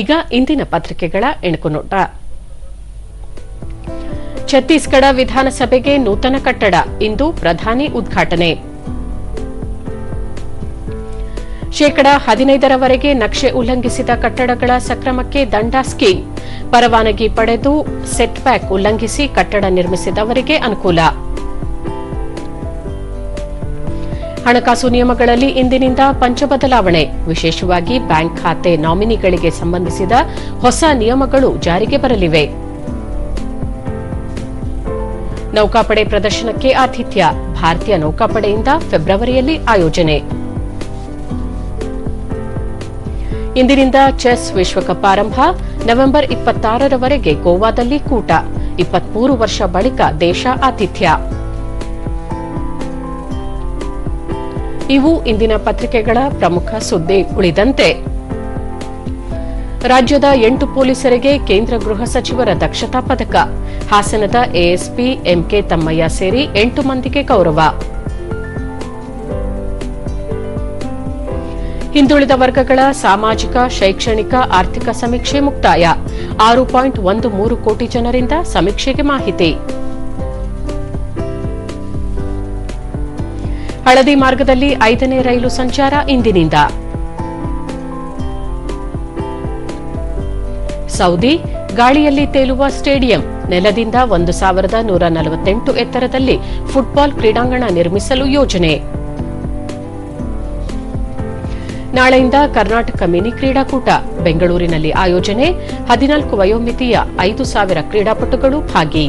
ಈಗ ಇಂದಿನ ಪತ್ರಿಕೆಗಳ ಎಣುಕುನೋಟ ಛತ್ತೀಸ್ಗಢ ವಿಧಾನಸಭೆಗೆ ನೂತನ ಕಟ್ಟಡ, ಇಂದು ಪ್ರಧಾನಿ ಉದ್ಘಾಟನೆ. ಶೇಕಡ ಹದಿನೈದರವರೆಗೆ ನಕ್ಷೆ ಉಲ್ಲಂಘಿಸಿದ ಕಟ್ಟಡಗಳ ಸಕ್ರಮಕ್ಕೆ ದಂಡ ಸ್ಕೀಮ್ ಪರವಾನಗಿ ಪಡೆದು ಸೆಟ್ಬ್ಯಾಕ್ ಉಲ್ಲಂಘಿಸಿ ಕಟ್ಟಡ ನಿರ್ಮಿಸಿದವರಿಗೆ ಅನುಕೂಲ. ಹಣಕಾಸು ನಿಯಮಗಳಲ್ಲಿ ಇಂದಿನಿಂದ ಪಂಚ ಬದಲಾವಣೆ ವಿಶೇಷವಾಗಿ ಬ್ಯಾಂಕ್ ಖಾತೆ ನಾಮಿನಿಗಳಿಗೆ ಸಂಬಂಧಿಸಿದ ಹೊಸ ನಿಯಮಗಳು ಜಾರಿಗೆ ಬರಲಿವೆ. ನೌಕಾಪಡೆ ಪ್ರದರ್ಶನಕ್ಕೆ ಆತಿಥ್ಯ. ಭಾರತೀಯ ನೌಕಾಪಡೆಯಿಂದ ಫೆಬ್ರವರಿಯಲ್ಲಿ ಆಯೋಜನೆ. ಇಂದಿನಿಂದ ಚೆಸ್ ವಿಶ್ವಕಪ್ ಆರಂಭ. ನವೆಂಬರ್ ಇಪ್ಪತ್ತಾರರವರೆಗೆ ಗೋವಾದಲ್ಲಿ ಕೂಟ. ಇಪ್ಪತ್ಮೂರು ವರ್ಷ ಬಳಿಕ ದೇಶ ಆತಿಥ್ಯ. ಇವು ಇಂದಿನ ಪತ್ರಿಕೆಗಳ ಪ್ರಮುಖ ಸುದ್ದಿ ಉಳಿದಂತೆ. ರಾಜ್ಯದ ಎಂಟು ಪೊಲೀಸರಿಗೆ ಕೇಂದ್ರ ಗೃಹ ಸಚಿವರ ದಕ್ಷತಾ ಪದಕ. ಹಾಸನದ ಎಎಸ್ಪಿ ಎಂಕೆ ತಮ್ಮಯ್ಯ ಸೇರಿ ಎಂಟು ಮಂದಿಗೆ ಗೌರವ. ಹಿಂದುಳಿದ ವರ್ಗಗಳ ಸಾಮಾಜಿಕ, ಶೈಕ್ಷಣಿಕ, ಆರ್ಥಿಕ ಸಮೀಕ್ಷೆ ಮುಕ್ತಾಯ. ಆರು ಪಾಯಿಂಟ್ ಒಂದು ಮೂರು ಕೋಟಿ ಜನರಿಂದ ಸಮೀಕ್ಷೆಗೆ ಮಾಹಿತಿ. ಹಳದಿ ಮಾರ್ಗದಲ್ಲಿ ಐದನೇ ರೈಲು ಸಂಚಾರ ಇಂದಿನಿಂದ. ಸೌದಿ ಗಾಳಿಯಲ್ಲಿ ತೇಲುವ ಸ್ಟೇಡಿಯಂ ನೆಲದಿಂದ ಒಂದು ಸಾವಿರದ ನೂರ ನಲವತ್ತೆಂಟು ಎತ್ತರದಲ್ಲಿ ಫುಟ್ಬಾಲ್ ಕ್ರೀಡಾಂಗಣ ನಿರ್ಮಿಸಲು ಯೋಜನೆ. ನಾಳೆಯಿಂದ ಕರ್ನಾಟಕ ಮಿನಿ ಕ್ರೀಡಾಕೂಟ, ಬೆಂಗಳೂರಿನಲ್ಲಿ ಆಯೋಜನೆ, ಹದಿನಾಲ್ಕು ವಯೋಮಿತಿಯ ಐದು ಸಾವಿರ ಕ್ರೀಡಾಪಟುಗಳು ಭಾಗಿ.